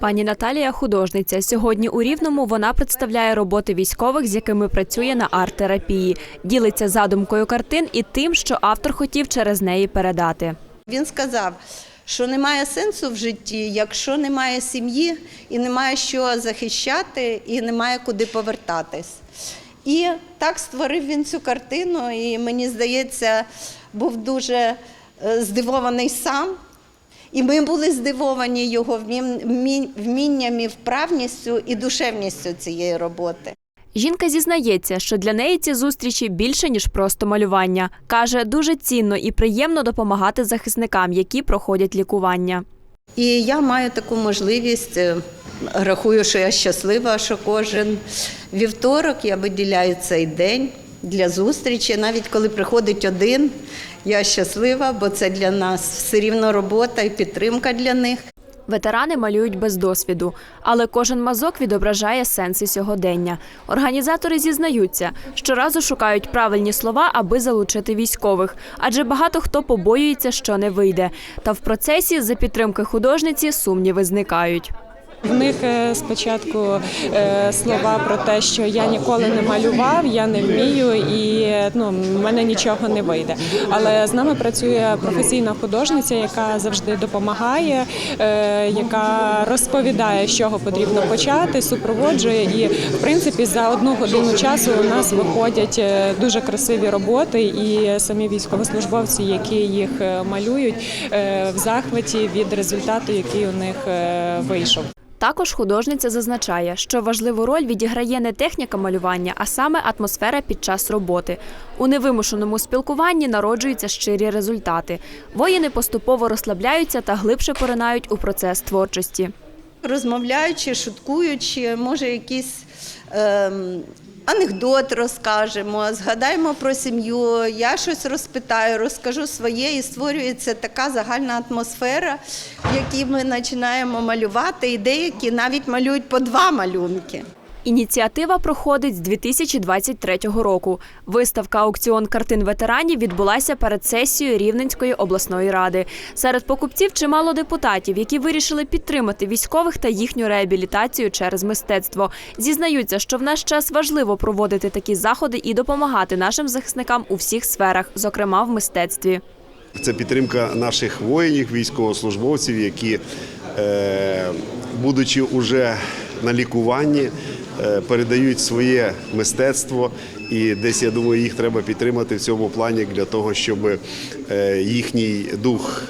Пані Наталія художниця. Сьогодні у Рівному вона представляє роботи військових, з якими працює на арт-терапії. Ділиться задумкою картин і тим, що автор хотів через неї передати. Він сказав, що немає сенсу в житті, якщо немає сім'ї і немає що захищати, і немає куди повертатись. І так створив він цю картину, і мені здається, був дуже е, здивований сам. І ми були здивовані його вмін- вмін- вмінням і вправністю і душевністю цієї роботи. Жінка зізнається, що для неї ці зустрічі більше ніж просто малювання. каже, дуже цінно і приємно допомагати захисникам, які проходять лікування. І я маю таку можливість. е, Рахую, що я щаслива, що кожен вівторок я виділяю цей день для зустрічі. Навіть коли приходить один, я щаслива, бо це для нас все рівно робота і підтримка для них. Ветерани малюють без досвіду, але кожен мазок відображає сенси сьогодення. Організатори зізнаються, щоразу шукають правильні слова, аби залучити військових, адже багато хто побоюється, що не вийде. Та в процесі за підтримки художниці сумніви зникають. В них е, спочатку е, слова про те, що я ніколи не малював, я не вмію і ну, в мене нічого не вийде. Але з нами працює професійна художниця, яка завжди допомагає, е, яка розповідає, з чого потрібно почати, супроводжує. І в принципі за одну годину часу у нас виходять дуже красиві роботи, і самі військовослужбовці, які їх малюють, в захваті від результату, який у них вийшов. Також художниця зазначає, що важливу роль відіграє не техніка малювання, а саме атмосфера під час роботи. У невимушеному спілкуванні народжуються щирі результати. Воїни поступово розслабляються та глибше поринають у процес творчості. Розмовляючи, шуткуючи, може якісь. ем, анекдот розкажемо, згадаємо про сім'ю, я щось розпитаю, розкажу своє і створюється така загальна атмосфера, в якій ми починаємо малювати, і деякі навіть малюють по два малюнки. Ініціатива проходить з 2023 року. Виставка аукціон картин ветеранів відбулася перед сесією Рівненської обласної ради. Серед покупців чимало депутатів, які вирішили підтримати військових та їхню реабілітацію через мистецтво. Зізнаються, що в наш час важливо проводити такі заходи і допомагати нашим захисникам у всіх сферах, зокрема в мистецтві. Це підтримка наших воїнів, військовослужбовців, які, будучи уже на лікуванні, е, передають своє мистецтво. І десь я думаю, їх треба підтримати в цьому плані для того, щоб е, їхній дух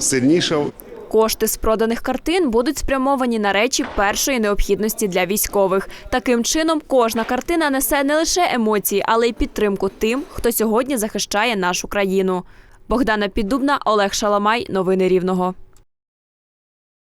сильнішав. Кошти з проданих картин будуть спрямовані на речі першої необхідності для військових. Таким чином, кожна картина несе не лише емоції, але й підтримку тим, хто сьогодні захищає нашу країну. Богдана Піддубна, Олег Шаламай. Новини Рівного.